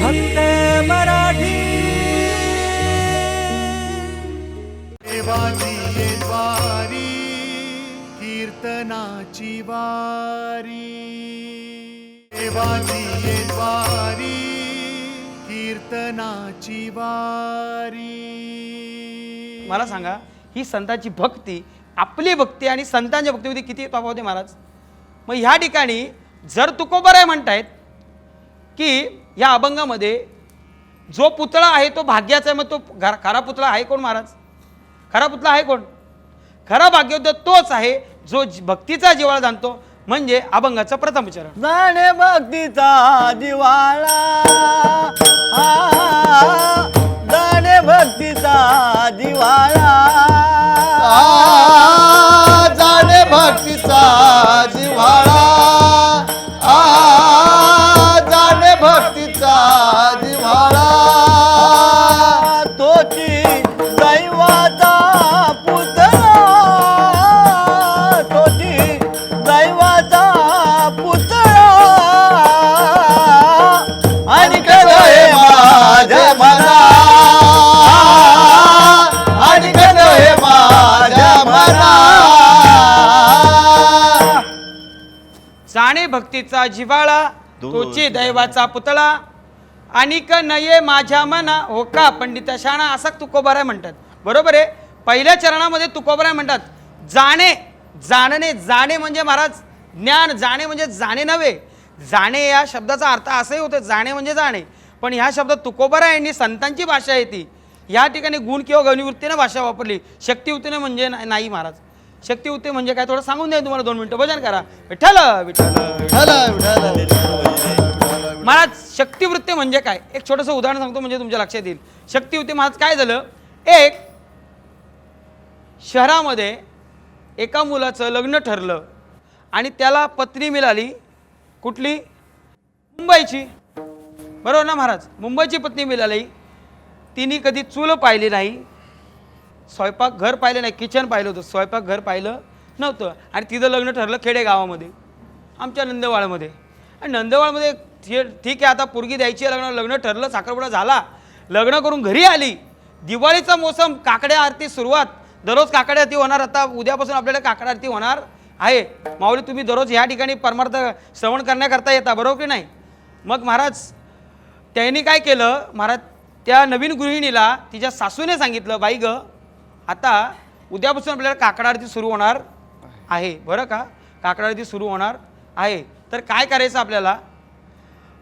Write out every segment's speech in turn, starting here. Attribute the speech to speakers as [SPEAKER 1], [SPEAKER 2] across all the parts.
[SPEAKER 1] फक्त मराठी.
[SPEAKER 2] देवाची द्वारी कीर्तनाची वारी. देवाची ये द्वारी कीर्तनाची वारी.
[SPEAKER 3] मला सांगा ही संतांची भक्ती आपली भक्ती आणि संतांच्या भक्तीमध्ये किती तफावत आहे महाराज? मग ह्या ठिकाणी जर तुकोबराय म्हणतायत की या अभंगामध्ये जो पुतळा आहे तो भाग्याचा आहे मग तो घरा- खरा पुतळा आहे कोण महाराज? खरा पुतळा आहे कोण? खरा भाग्योदय तोच आहे जो ज- भक्तीचा जिवाळा जाणतो म्हणजे अभंगाचं प्रथम चरण.
[SPEAKER 4] जाणे भक्तीचा दिवाळा आ, जाणे भक्तीचा दिवाळा
[SPEAKER 5] जाणे भक्तीचा जिव्हाळा. भक्तीचा जिव्हाळा
[SPEAKER 4] तोची दैवाचा पुतळा आणि
[SPEAKER 3] क नये माझ्या मना हो का? पंडिता शाणा असा तुकोबाराय म्हणतात. बरोबर आहे? पहिल्या चरणामध्ये तुकोबाराय म्हणतात जाणे जाणणे जाणे म्हणजे महाराज ज्ञान जाणे म्हणजे जाणे नव्हे. जाणे या शब्दाचा अर्थ असंही होतं जाणे म्हणजे जाणे. पण ह्या शब्दात तुकोबाराय यांनी संतांची भाषा आहे ती या ठिकाणी गुण किंवा गणिवृत्तीनं भाषा वापरली. शक्तिवृत्तीने म्हणजे नाही महाराज. शक्तिवृत्ती म्हणजे काय? थोडं सांगून द्या तुम्हाला दोन मिनिटं. भजन करा. विठ्ठल विठ्ठल. महाराज शक्तिवृत्ती म्हणजे काय? एक छोटंसं उदाहरण सांगतो म्हणजे तुमच्या लक्षात येईल. शक्तिवृत्ते महाराज काय झालं? एक शहरामध्ये एका मुलाचं लग्न ठरलं आणि त्याला पत्नी मिळाली. कुठली? मुंबईची. बरोबर ना महाराज? मुंबईची पत्नी मिळाली. तिने कधी चूल पाहिली नाही. स्वयंपाक घर पाहिलं नाही किचन पाहिलं होतं. स्वयंपाक घर पाहिलं नव्हतं. आणि तिथं लग्न ठरलं खेडेगावामध्ये आमच्या नंदवाळमध्ये आणि नंदवाळमध्ये ठीक आहे आता पोरगी द्यायची लग्न लग्न ठरलं साखरपुडा झाला. लग्न करून घरी आली. दिवाळीचा मोसम काकड्या आरती सुरुवात. दररोज काकड्या आरती होणार आता उद्यापासून आपल्याला काकड्या आरती होणार आहे. माऊली तुम्ही दररोज ह्या ठिकाणी परमार्थ श्रवण करण्याकरता येता बरोबर की नाही? मग महाराज त्यांनी काय केलं? महाराज त्या नवीन गृहिणीला तिच्या सासूने सांगितलं बाई गं आता उद्यापासून आपल्याला काकडा आरती सुरू होणार आहे. बरं का? काकडा आरती सुरू होणार आहे. तर काय करायचं आपल्याला?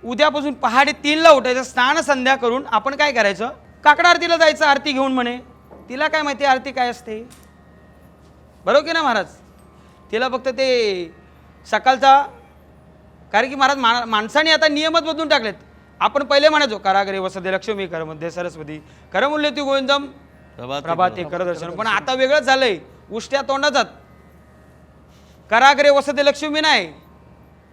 [SPEAKER 3] उद्यापासून पहाटे तीनला उठायचं स्नान संध्या करून आपण काय करायचं? काकडा आरतीला जायचं आरती घेऊन म्हणे. तिला काय माहिती आरती काय असते? बरोबर की ना महाराज? तिला फक्त ते सकाळचा कारण की महाराज मा माणसाने आता नियमच बदलून टाकलेत. आपण पहिले म्हणायचो करागरे वसदे लक्ष्मी कर मध्ये सरस्वती करमूल्य ती गोविंदम. प्रभाते करदर्शन पण आता वेगळंच झालंय. उष्ट्या तोंडाचात करागरे वसते लक्ष्मी नाही.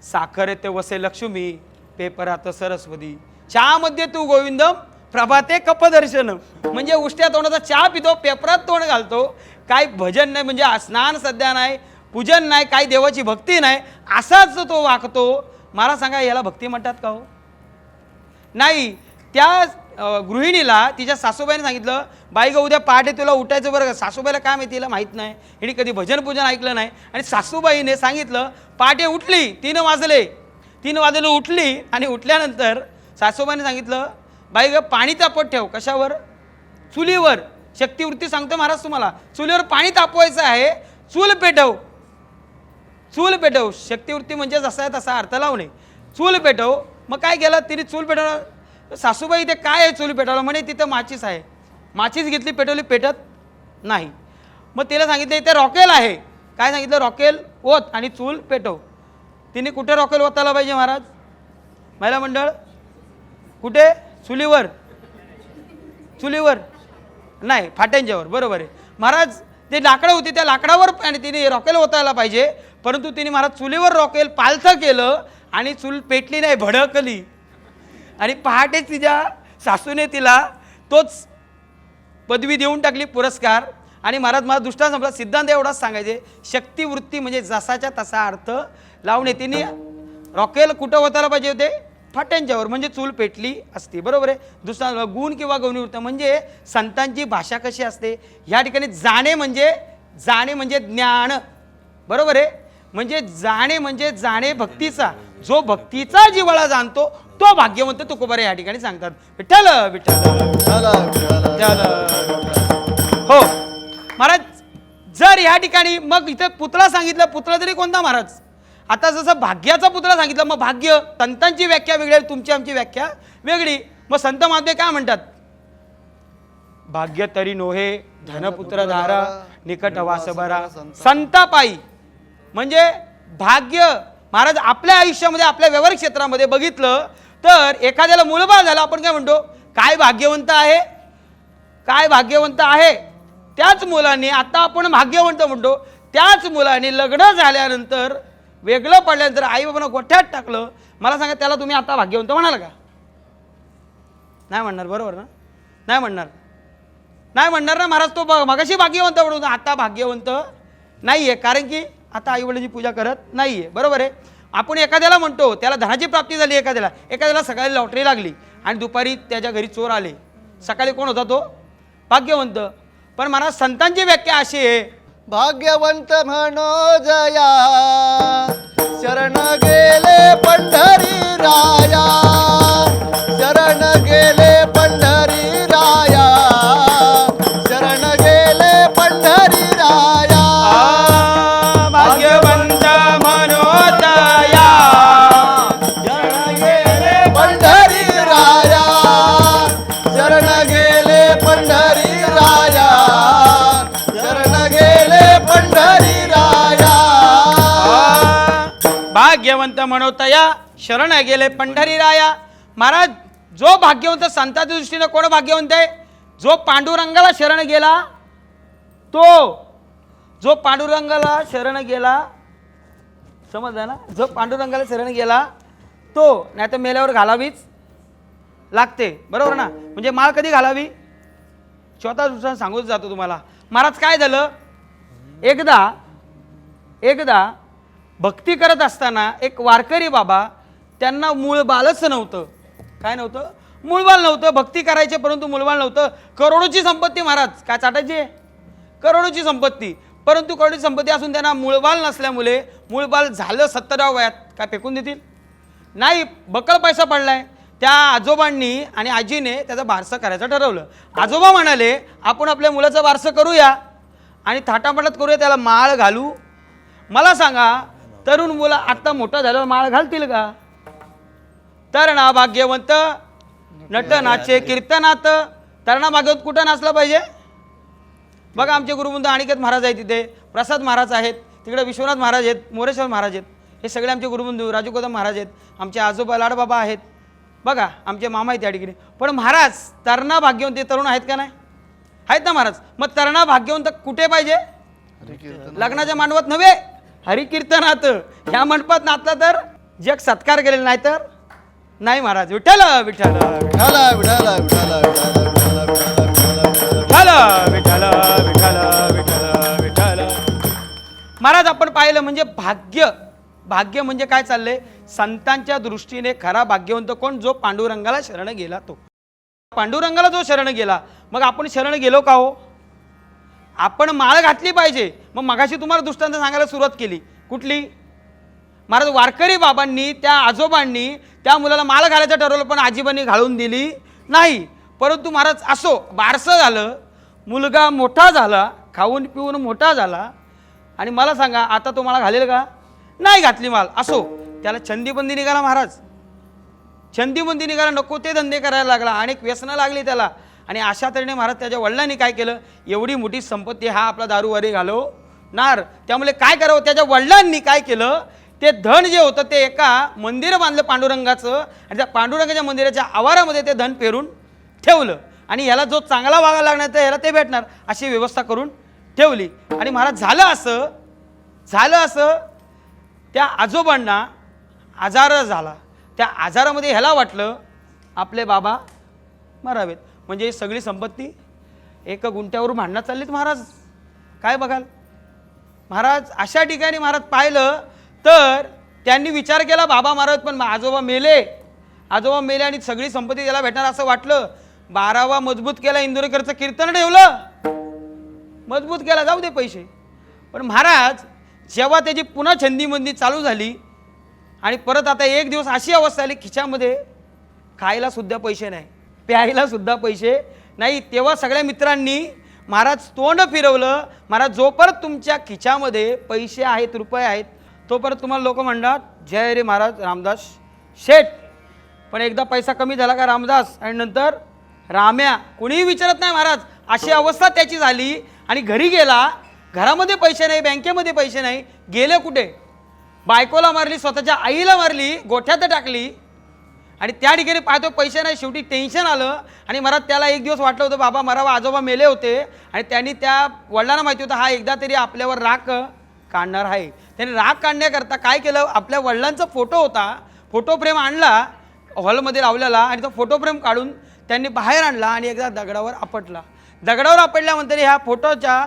[SPEAKER 3] साखर येते वसे लक्ष्मी पेपरात सरस्वती. चहामध्ये तू गोविंदम प्रभाते कपदर्शन. म्हणजे उष्ट्या तोंडाचा चहा पितो पेपरात तोंड घालतो. काय भजन नाही म्हणजे स्नान सध्या नाही पूजन नाही काही देवाची भक्ती नाही असाच तो वागतो. मला सांगा याला भक्ती म्हणतात का हो? नाही. त्या गृहिणीला तिच्या सासूबाईने सांगितलं बाई ग उद्या पहाटे तुला उठायचं बरं का? सासूबाईला काय माहिती तिला माहीत नाही. हिने कधी भजन पूजन ऐकलं नाही. आणि सासूबाईने सांगितलं पहाटे उठली तीन वाजले. तीन वाजले उठली आणि उठल्यानंतर सासूबाईने सांगितलं बाई ग पाणी तापत ठेव. कशावर? चुलीवर. शक्तिवृत्ती सांगतो महाराज तुम्हाला. चुलीवर पाणी तापवायचं आहे चूल पेटव. चूल पेटव. शक्तिवृत्ती म्हणजे जसा आहे तसा अर्थ लावणे. चूल पेटव. मग काय केलं? तिने चूल पेटवलं सासूबाई इथे काय आहे चुली पेटवलं म्हणे तिथं माचीस आहे. माचीस घेतली पेटवली पेटत नाही. मग तिला सांगितलं इथे रॉकेल आहे. काय सांगितलं? रॉकेल ओत आणि चूल पेटव. तिने कुठे रॉकेल ओतायला पाहिजे महाराज? महिला मंडळ कुठे? चुलीवर. चुलीवर. नाही फाट्यांच्यावर. बरोबर आहे. महाराज ते लाकडं होती त्या लाकडावर आणि तिने रॉकेल ओतायला पाहिजे. परंतु तिने महाराज चुलीवर रॉकेल पालथं केलं आणि चूल पेटली नाही भडकली. आणि पहाटेच तिच्या सासूने तिला तोच पदवी देऊन टाकली पुरस्कार. आणि महाराज मला दृष्टांत संपला. सिद्धांत एवढाच सांगायचे. शक्तिवृत्ती म्हणजे जसाच्या तसा अर्थ लावणे. तिने रॉकेल कुठं होताला पाहिजे होते? फाट्यांच्यावर म्हणजे चूल पेटली असते. बरोबर आहे? दुसरा गुण किंवा गौणीवृत्त म्हणजे संतांची भाषा कशी असते? ह्या ठिकाणी जाणे म्हणजे जाणे म्हणजे ज्ञान. बरोबर आहे? म्हणजे जाणे म्हणजे जाणे भक्तीचा. जो भक्तीचा जिवाळा जाणतो तो भाग्यवंत तुकोबारे या ठिकाणी सांगतात. विठ्ठल विठ्ठल हो. महाराज जर या ठिकाणी मग इथे पुतळा सांगितलं पुतळा तरी कोणता महाराज? आता जसं भाग्याचा पुतळा सांगितलं मग भाग्य संतांची व्याख्या वेगळी तुमची आमची व्याख्या वेगळी. मग संत महात्मे काय म्हणतात? भाग्य तरी नोहे धनपुत्र धारा निकट वास बरा संतापायी. म्हणजे भाग्य महाराज आपल्या आयुष्यामध्ये आपल्या व्यवहार क्षेत्रामध्ये बघितलं तर एखाद्याला मूळबाळ झालं आपण काय म्हणतो काय भाग्यवंत आहे? काय भाग्यवंत आहे? त्याच मुलांनी आता आपण भाग्यवंत म्हणतो त्याच मुलाने लग्न झाल्यानंतर वेगळं पडल्यानंतर आई बाबांना गोठ्यात टाकलं. मला सांगा त्याला तुम्ही आता भाग्यवंत म्हणाल का? नाही म्हणणार बरोबर ना? नाही म्हणणार. नाही म्हणणार ना महाराज तो ब- मगाशी भाग्यवंत म्हणून आता भाग्यवंत नाही आहे कारण की आता आईवडिलांची पूजा करत नाही आहे बरोबर आहे? आपण एखाद्याला म्हणतो त्याला धनाची प्राप्ती झाली एखाद्याला. एखाद्याला सकाळी लॉटरी लागली आणि दुपारी त्याच्या घरी चोर आले. सकाळी कोण होता तो? भाग्यवंत. पण मला संतांची व्याख्या अशी आहे
[SPEAKER 5] भाग्यवंत म्हणो जया शरण गेले पंढरी राया. शरण गेले पंढरी
[SPEAKER 3] भाग्यवंत म्हणवतया
[SPEAKER 5] शरण गेले पंढरी राया
[SPEAKER 3] महाराज जो भाग्यवंत संतांच्या दृष्टीनं कोण भाग्यवंत आहे? जो पांडुरंगाला शरण गेला तो जो पांडुरंगाला शरण गेला समजलं ना? जो पांडुरंगाला शरण गेला तो नाही तर मेल्यावर घालावीच लागते. बरोबर ना? म्हणजे माळ कधी घालावी? स्वतः दुसऱ्या सांगूच जातो तुम्हाला. महाराज काय झालं? एकदा एकदा भक्ती करत असताना एक वारकरी बाबा त्यांना मूळ बालच नव्हतं. काय नव्हतं? मूळबाल नव्हतं भक्ती करायचे परंतु मूळबाल नव्हतं. करोडोची संपत्ती महाराज काय चाटायची? आहे? करोडोची संपत्ती. परंतु करोडोची संपत्ती असून त्यांना मूळबाल नसल्यामुळे मूळबाल झालं सत्तराव्या वयात. काय फेकून देतील? नाही बकळ पैसा पडलाय. त्या आजोबांनी आणि आजीने त्याचं बारसं करायचं ठरवलं. आजोबा म्हणाले आपण आपल्या मुलाचं बारसं करूया आणि थाटामाटात करूया त्याला माळ घालू. मला सांगा तरुण मुलं आत्ता मोठं झाल्यावर माळ घालतील का? तरणा भाग्यवंत नट नाचे कीर्तनात तरणा भाग्यवंत कुठं नाचलं पाहिजे? बघा आमचे गुरुबंधू अनिकेत महाराज आहेत तिथे. प्रसाद महाराज आहेत. तिकडे विश्वनाथ महाराज आहेत मोरेश्वर महाराज आहेत. हे सगळे आमचे गुरुबंधू राजू कदम महाराज आहेत. आमचे आजोबा लाडबाबा आहेत. बघा आमचे मामा आहेत या ठिकाणी. पण महाराज तरणा भाग्यवंत हे तरुण आहेत का नाही? आहेत ना महाराज. मग तरणा भाग्यवंत कुठे पाहिजे? लग्नाच्या मांडवात नव्हे? हरिकीर्तनात. ह्या मंडपात नाचला तर जग सत्कार केलेला नाही तर नाही महाराज. विठ्ठल विठ्ठल
[SPEAKER 5] विठ्ठल विठ्ठल विठ्ठल विठाला
[SPEAKER 3] विठ्ठल विठ्ठल विठ्ठल विठ्ठल. महाराज आपण पाहिलं म्हणजे भाग्य. भाग्य म्हणजे काय चाललंय? संतांच्या दृष्टीने खरा भाग्यवंत कोण? जो पांडुरंगाला शरण गेला तो. पांडुरंगाला जो शरण गेला मग आपण शरण गेलो का हो? आपण माळ घातली पाहिजे. मग मगाशी तुम्हाला दृष्टांत सांगायला सुरुवात केली. कुठली? महाराज वारकरी बाबांनी त्या आजोबांनी त्या मुलाला माळ घालायचं ठरवलं पण आजीबांनी घालून दिली नाही. परंतु महाराज असो बारसं झालं मुलगा मोठा झाला खाऊन पिऊन मोठा झाला आणि मला सांगा आता तो मला घालेल का? नाही घातली माल असो त्याला छंदीबंदी निघाला महाराज. छंदीबंदी निघाला नको ते धंदे करायला लागला. अनेक व्यसनं लागली त्याला. आणि अशा तऱ्हेने महाराज त्याच्या वडिलांनी काय केलं? एवढी मोठी संपत्ती हा आपला दारूवारी घालवणार. त्यामुळे काय करावं? त्याच्या वडिलांनी काय केलं? ते धन जे होतं ते एका मंदिर बांधलं पांडुरंगाचं आणि त्या पांडुरंगाच्या मंदिराच्या आवारामध्ये ते धन पेरून ठेवलं. आणि ह्याला जो चांगला वागा लागणार तर ह्याला ते भेटणार अशी व्यवस्था करून ठेवली. आणि महाराज झालं असं झालं असं त्या आजोबांना आजार झाला. त्या आजारामध्ये ह्याला वाटलं आपले बाबा मरावेत. म्हणजे ही सगळी संपत्ती एका गुंट्यावर भांडणं चाललीत महाराज. काय बघाल? महाराज अशा ठिकाणी महाराज पाहिलं तर त्यांनी विचार केला बाबा महाराज पण आजोबा मेले. आजोबा मेले आणि सगळी संपत्ती त्याला भेटणार असं वाटलं. बारावा मजबूत केला इंदोरेकरचं कीर्तन ठेवलं. मजबूत केला जाऊ दे पैसे. पण महाराज जेव्हा त्याची पुन्हा छंदीमंदी चालू झाली आणि परत आता एक दिवस अशी अवस्था आली खिच्यामध्ये खायला सुद्धा पैसे नाही. प्यायला सुद्धा पैसे नाही. तेव्हा सगळ्या मित्रांनी महाराज तोंड फिरवलं महाराज जोपर्यंत तुमच्या खिच्यामध्ये पैसे आहेत रुपये आहेत तोपर्यंत तुम्हाला लोक म्हणतात जय रे महाराज रामदास शेठ. पण एकदा पैसा कमी झाला का रामदास? आणि नंतर राम्या कोणीही विचारत नाही महाराज. अशी अवस्था त्याची झाली आणि घरी गेला. घरामध्ये पैसे नाही बँकेमध्ये पैसे नाही. गेले कुठे? बायकोला मारली स्वतःच्या आईला मारली गोठ्यात टाकली. आणि त्या ठिकाणी पाहतो पैसे नाही शेवटी टेन्शन आलं. आणि मला त्याला एक दिवस वाटलं होतं बाबा मला आजोबा मेले होते आणि त्यांनी त्या वडिलांना माहिती होतं हा एकदा तरी आपल्यावर राख काढणार आहे. त्याने राख काढण्याकरता काय केलं? आपल्या वडिलांचा फोटो होता. फोटो फ्रेम आणला हॉलमध्ये लावलेला आणि तो फोटो फ्रेम काढून त्यांनी बाहेर आणला आणि एकदा दगडावर आपटला. दगडावर आपटल्यानंतर ह्या फोटोच्या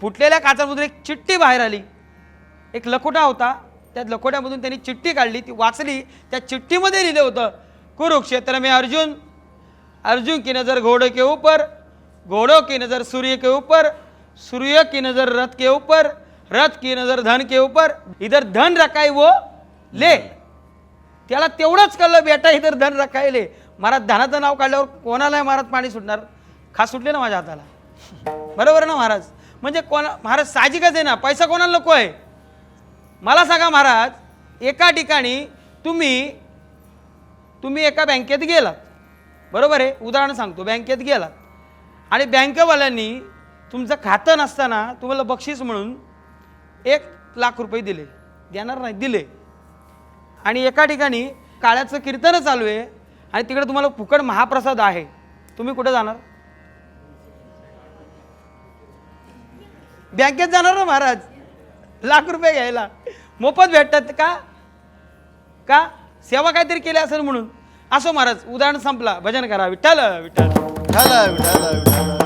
[SPEAKER 3] फुटलेल्या काचामधून एक चिठ्ठी बाहेर आली. एक लखोटा होता. त्या लखोट्यामधून त्यांनी चिठ्ठी काढली. ती वाचली. त्या चिठ्ठीमध्ये लिहिलं होतं कुरुक्षेत्र में अर्जुन. अर्जुन की नज़र घोड़े के ऊपर घोड़ों की नज़र सूर्य के ऊपर सूर्य की नज़र रथ के ऊपर रथ की नज़र धन के ऊपर इधर धन रखाय वो ले. त्याला तेवढंच कळलं बेटा इधर धन रखायले महाराज धनाचं नाव काढल्यावर कोणाला महाराज पाणी सुटणार? खास सुटले ना माझ्या हाताला. बरोबर ना महाराज? म्हणजे कोणा महाराज साहजिकच आहे ना? पैसा कोणाला नको आहे? मला सांगा महाराज एका ठिकाणी तुम्ही तुम्ही एका बँकेत गेलात बरोबर आहे? उदाहरण सांगतो. बँकेत गेलात आणि बँकेवाल्यांनी तुमचं खातं नसताना तुम्हाला बक्षीस म्हणून एक लाख रुपये दिले. देणार नाही दिले. आणि एका ठिकाणी काळ्याचं कीर्तन चालू आहे आणि तिकडे तुम्हाला फुकट महाप्रसाद आहे. तुम्ही कुठे जाणार? बँकेत जाणार ना महाराज? लाख रुपये घ्यायला. मोफत भेटतात का? का? सेवा काहीतरी केली असेल म्हणून. असो महाराज उदाहरण संपला. भजन करा विठ्ठल. विठ्ठल
[SPEAKER 5] विठ्ठल विठ्ठल. विठाला